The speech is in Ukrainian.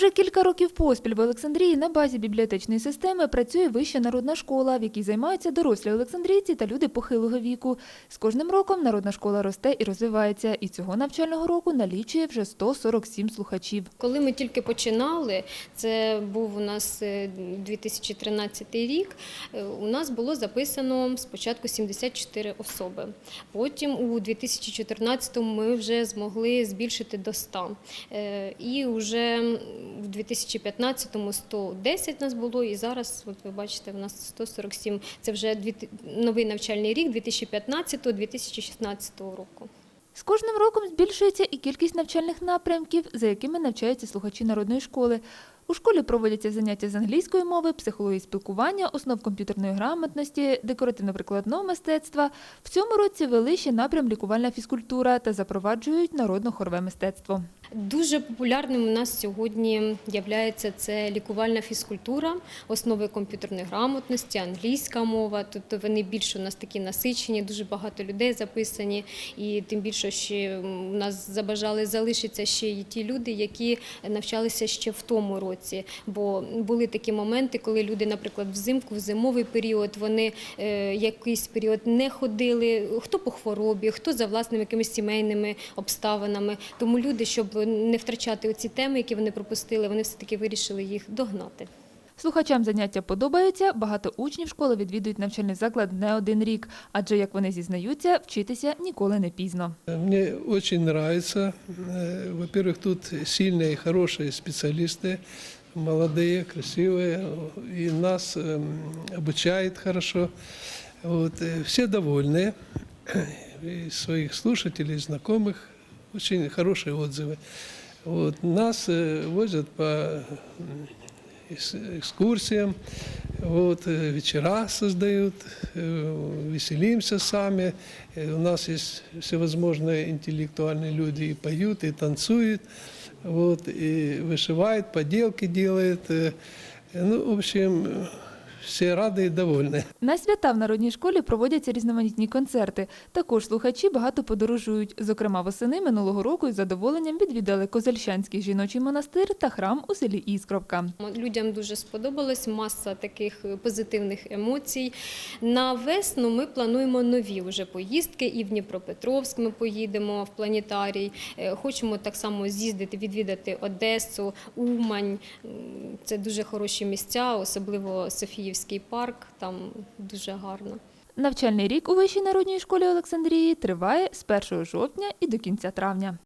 Уже кілька років поспіль в Олександрії на базі бібліотечної системи працює вища народна школа, в якій займаються дорослі олександрійці та люди похилого віку. З кожним роком народна школа росте і розвивається, і цього навчального року налічує вже 147 слухачів. Коли ми тільки починали, це був у нас е, 2013 рік. е, У нас було записано спочатку 74 особи. Потім у 2014 ми вже змогли збільшити до 100. Е, І вже в 2015-му 110 нас було, і зараз, от ви бачите, у нас 147. Це вже новий навчальний рік 2015-2016 року. З кожним роком збільшується і кількість навчальних напрямків, за якими навчаються слухачі народної школи. У школі проводяться заняття з англійської мови, психології спілкування, основ комп'ютерної грамотності, декоративно-прикладного мистецтва. В цьому році вели ще напрям лікувальна фізкультура та запроваджують народно-хорове мистецтво. Дуже популярним у нас сьогодні є це лікувальна фізкультура, основи комп'ютерної грамотності, англійська мова. Тобто вони більше у нас такі насичені, дуже багато людей записані, і тим більше ще у нас забажали залишитися ще й ті люди, які навчалися ще в тому році. Бо були такі моменти, коли люди, наприклад, взимку, в зимовий період, вони е, якийсь період не ходили, хто по хворобі, хто за власними якимись сімейними обставинами. Тому люди, щоб не втрачати оці теми, які вони пропустили, вони все-таки вирішили їх догнати. Слухачам заняття подобаються, багато учнів школи відвідують навчальний заклад не один рік, адже, як вони зізнаються, вчитися ніколи не пізно. Мне очень нравится. Э, Во-первых, тут сильные, хорошие специалисты, молодые, красивые, и нас эм, обучают хорошо. Вот, э, все довольны, и своих слушателей, знакомых, очень хорошие отзывы. Вот, нас э, возят по м, эс- экскурсиям, вот, э, вечера создают, э, веселимся сами. Э, У нас есть всевозможные интеллектуальные люди и поют, и танцуют, вот, и вышивают, поделки делают. э, Ну, в общем, э, все рады и довольны. На свята в народній школі проводяться різноманітні концерти. Також слухачі багато подорожують. Зокрема, восени минулого року із задоволенням відвідали Козельщанський жіночий монастир та храм у селі Іскровка. Людям дуже сподобалось маса таких позитивних емоцій. На весну ми плануємо нові вже поїздки. І в Дніпропетровськ ми поїдемо в планетарій. Е, Хочемо так само з'їздити, відвідати Одесу, Умань. М, Це дуже хороші місця, особливо Софіївський парк. Там дуже гарно. Навчальний рік у Вищій народній школі Олександрії триває з 1 жовтня і до кінця травня.